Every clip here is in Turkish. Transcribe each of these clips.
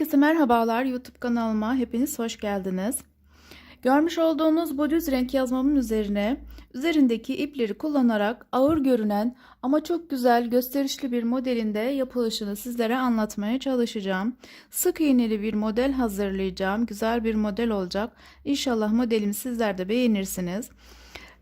Herkese merhabalar YouTube kanalıma hepiniz hoş geldiniz. Görmüş olduğunuz bu düz renk yazmamın üzerine üzerindeki ipleri kullanarak ağır görünen ama çok güzel gösterişli bir modelinde yapılışını sizlere anlatmaya çalışacağım. Sık iğneli bir model hazırlayacağım. Güzel bir model olacak. İnşallah modelimi sizler de beğenirsiniz.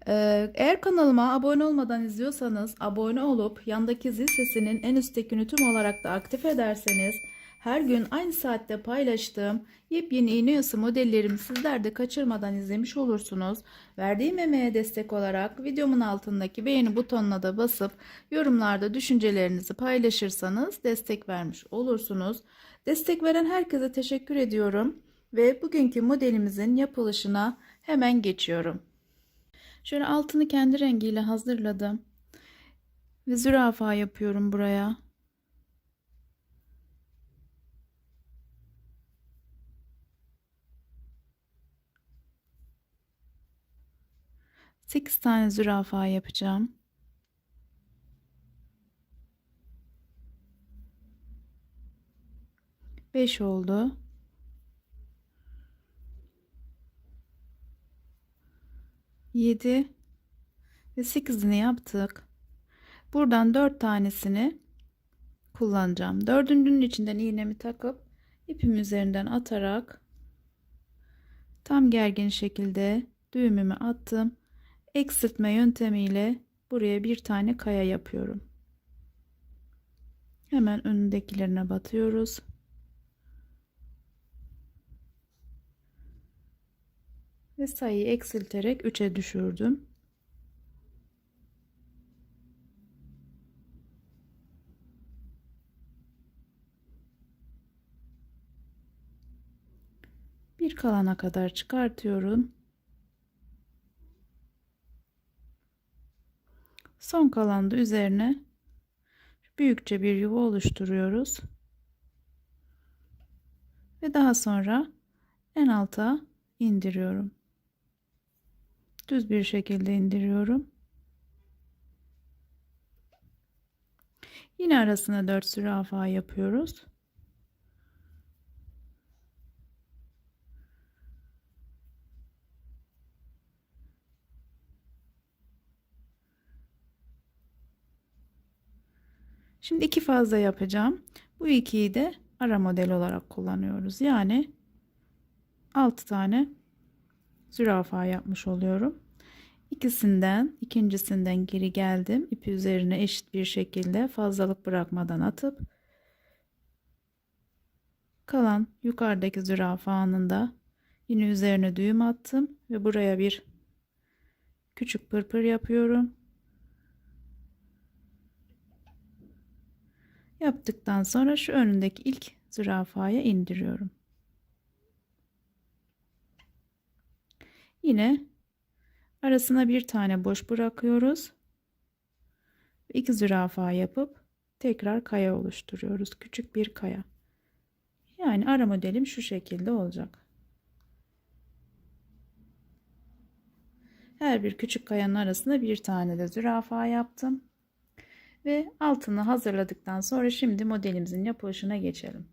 Ee, Eğer kanalıma abone olmadan izliyorsanız abone olup yandaki zil sesinin en üsttekini tüm olarak da aktif ederseniz her gün aynı saatte paylaştığım yepyeni iğne oyası modellerimi sizler de kaçırmadan izlemiş olursunuz. Verdiğim emeğe destek olarak videomun altındaki beğeni butonuna da basıp yorumlarda düşüncelerinizi paylaşırsanız destek vermiş olursunuz. Destek veren herkese teşekkür ediyorum ve bugünkü modelimizin yapılışına hemen geçiyorum. Şöyle altını kendi rengiyle hazırladım. Ve zürafa yapıyorum buraya. Sekiz tane zürafa yapacağım. Beş oldu. 7 ve 8'ini yaptık. Buradan 4 tanesini kullanacağım. Dördüncünün içinden iğnemi takıp ipim üzerinden atarak tam gergin şekilde düğümümü attım. Eksiltme yöntemiyle buraya bir tane kaya yapıyorum. Hemen önündekilerine batıyoruz. ve sayıyı eksilterek 3'e düşürdüm. Bir kalana kadar çıkartıyorum. Son kalanda üzerine büyükçe bir yuva oluşturuyoruz. Ve daha sonra en alta indiriyorum düz bir şekilde indiriyorum. Yine arasına 4 zürafa yapıyoruz. Şimdi iki fazla yapacağım. Bu ikiyi de ara model olarak kullanıyoruz. Yani 6 tane zürafa yapmış oluyorum. İkisinden, ikincisinden geri geldim. İpi üzerine eşit bir şekilde fazlalık bırakmadan atıp kalan yukarıdaki zürafanın da yine üzerine düğüm attım ve buraya bir küçük pırpır yapıyorum. Yaptıktan sonra şu önündeki ilk zürafaya indiriyorum. Yine arasına bir tane boş bırakıyoruz. İki zürafa yapıp tekrar kaya oluşturuyoruz. Küçük bir kaya. Yani ara modelim şu şekilde olacak. Her bir küçük kayanın arasında bir tane de zürafa yaptım. Ve altını hazırladıktan sonra şimdi modelimizin yapılışına geçelim.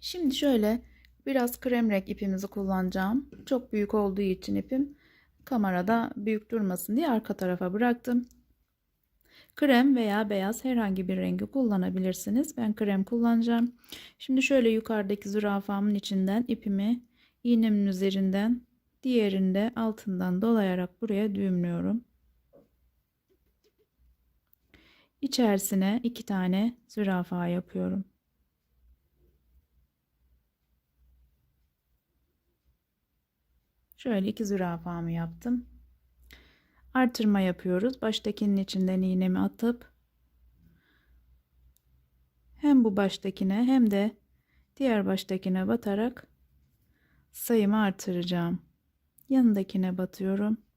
Şimdi şöyle Biraz krem renk ipimizi kullanacağım. Çok büyük olduğu için ipim kamerada büyük durmasın diye arka tarafa bıraktım. Krem veya beyaz herhangi bir rengi kullanabilirsiniz. Ben krem kullanacağım. Şimdi şöyle yukarıdaki zürafamın içinden ipimi iğnemin üzerinden diğerinde altından dolayarak buraya düğümlüyorum. İçerisine iki tane zürafa yapıyorum. Şöyle iki zürafamı yaptım. Artırma yapıyoruz. Baştakinin içinden iğnemi atıp hem bu baştakine hem de diğer baştakine batarak sayımı artıracağım. Yanındakine batıyorum.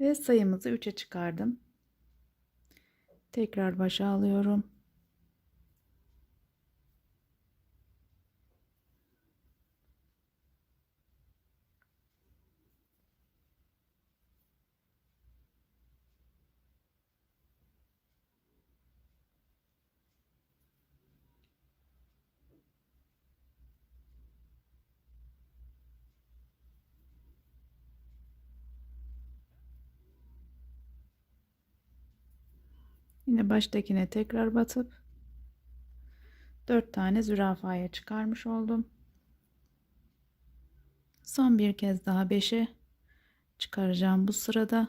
Ve sayımızı 3'e çıkardım. Tekrar başa alıyorum. Yine baştakine tekrar batıp 4 tane zürafaya çıkarmış oldum. Son bir kez daha 5'e çıkaracağım bu sırada.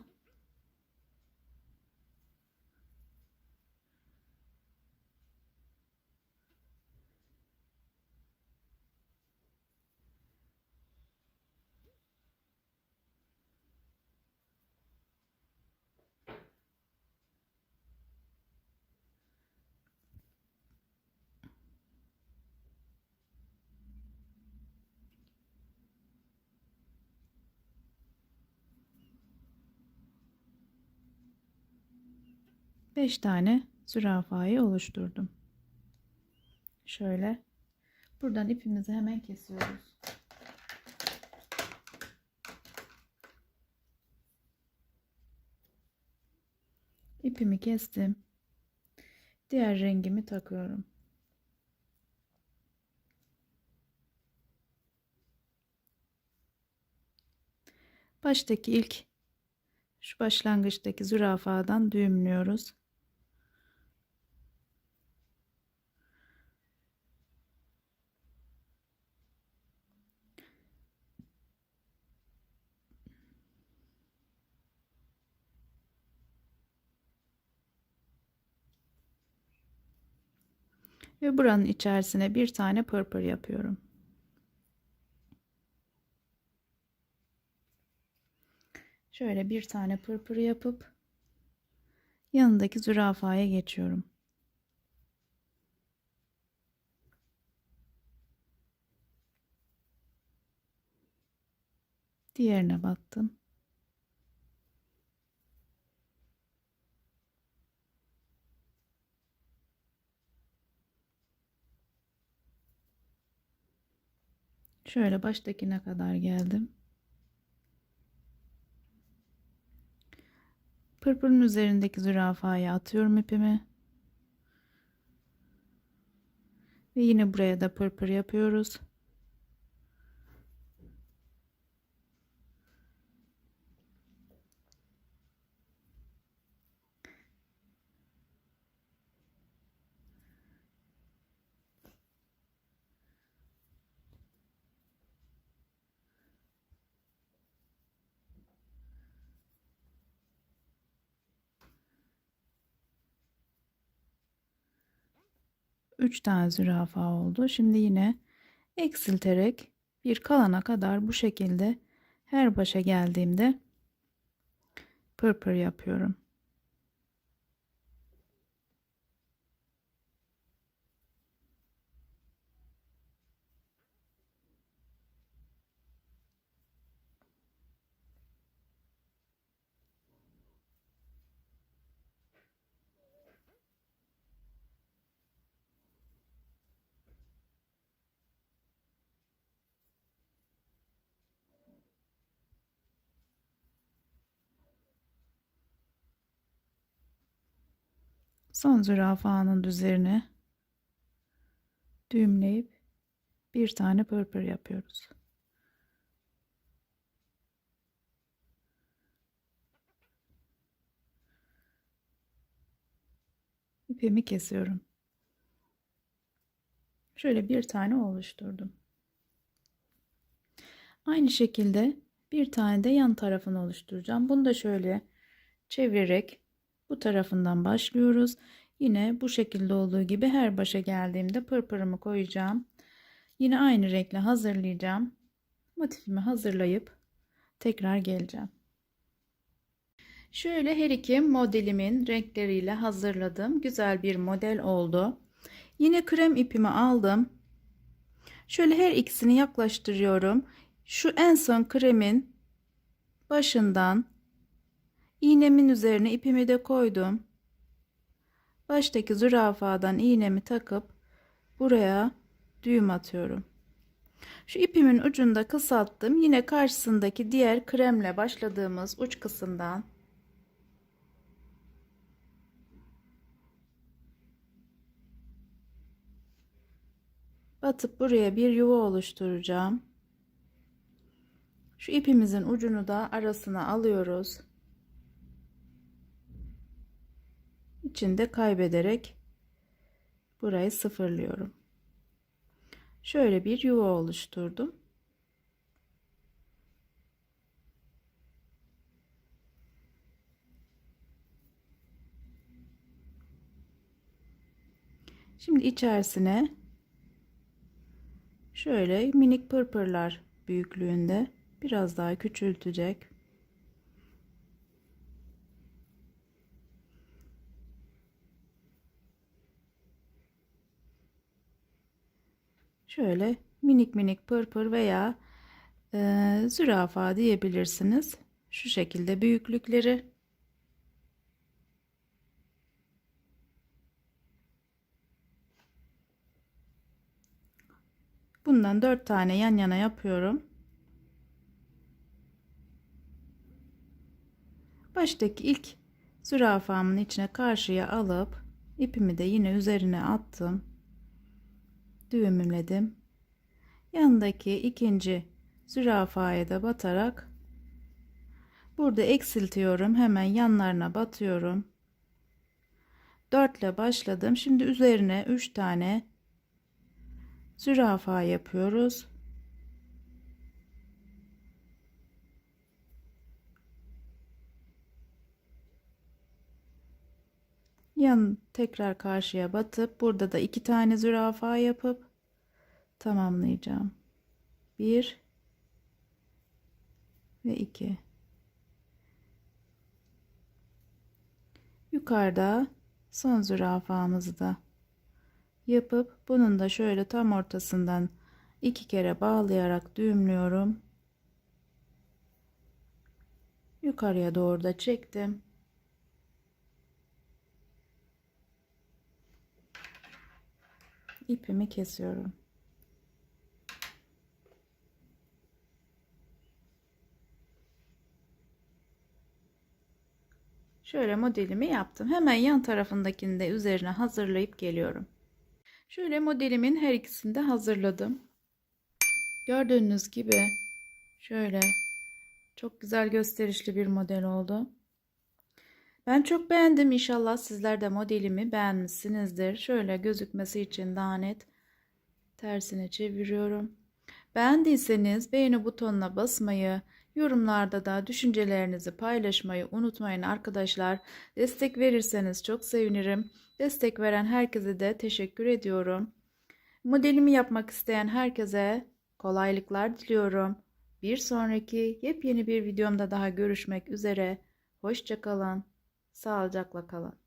Beş tane zürafayı oluşturdum. Şöyle buradan ipimizi hemen kesiyoruz. İpimi kestim. Diğer rengimi takıyorum. Baştaki ilk şu başlangıçtaki zürafadan düğümlüyoruz. Ve buranın içerisine bir tane pırpır yapıyorum. Şöyle bir tane pırpır yapıp yanındaki zürafaya geçiyorum. Diğerine battım. Şöyle baştakine kadar geldim. Pırpırın üzerindeki zürafaya atıyorum ipimi. Ve yine buraya da pırpır yapıyoruz. Üç tane zürafa oldu. Şimdi yine eksilterek bir kalana kadar bu şekilde her başa geldiğimde pırpır yapıyorum. Son zürafanın üzerine düğümleyip bir tane pırpır yapıyoruz. İpimi kesiyorum. Şöyle bir tane oluşturdum. Aynı şekilde bir tane de yan tarafını oluşturacağım. Bunu da şöyle çevirerek bu tarafından başlıyoruz. Yine bu şekilde olduğu gibi her başa geldiğimde pırpırımı koyacağım. Yine aynı renkle hazırlayacağım. Motifimi hazırlayıp tekrar geleceğim. Şöyle her iki modelimin renkleriyle hazırladım. Güzel bir model oldu. Yine krem ipimi aldım. Şöyle her ikisini yaklaştırıyorum. Şu en son kremin başından iğnemin üzerine ipimi de koydum. Baştaki zürafadan iğnemi takıp buraya düğüm atıyorum. Şu ipimin ucunda kısalttım. Yine karşısındaki diğer kremle başladığımız uç kısımdan batıp buraya bir yuva oluşturacağım. Şu ipimizin ucunu da arasına alıyoruz. İçinde kaybederek burayı sıfırlıyorum. Şöyle bir yuva oluşturdum. Şimdi içerisine şöyle minik pırpırlar büyüklüğünde biraz daha küçültecek. Şöyle minik minik pırpır veya e, zürafa diyebilirsiniz. Şu şekilde büyüklükleri. Bundan dört tane yan yana yapıyorum. Baştaki ilk zürafamın içine karşıya alıp ipimi de yine üzerine attım. Düğümledim. Yanındaki ikinci zürafaya da batarak burada eksiltiyorum. Hemen yanlarına batıyorum. 4 ile başladım. Şimdi üzerine 3 tane zürafa yapıyoruz. Yan tekrar karşıya batıp burada da iki tane zürafa yapıp tamamlayacağım. Bir ve iki. Yukarıda son zürafamızı da yapıp bunun da şöyle tam ortasından iki kere bağlayarak düğümlüyorum. Yukarıya doğru da çektim. İpimi kesiyorum. Şöyle modelimi yaptım. Hemen yan tarafındakini de üzerine hazırlayıp geliyorum. Şöyle modelimin her ikisini de hazırladım. Gördüğünüz gibi şöyle çok güzel gösterişli bir model oldu. Ben çok beğendim. İnşallah sizler de modelimi beğenmişsinizdir. Şöyle gözükmesi için daha net tersine çeviriyorum. Beğendiyseniz beğeni butonuna basmayı, yorumlarda da düşüncelerinizi paylaşmayı unutmayın arkadaşlar. Destek verirseniz çok sevinirim. Destek veren herkese de teşekkür ediyorum. Modelimi yapmak isteyen herkese kolaylıklar diliyorum. Bir sonraki yepyeni bir videomda daha görüşmek üzere. Hoşçakalın. Sağlıcakla kalın.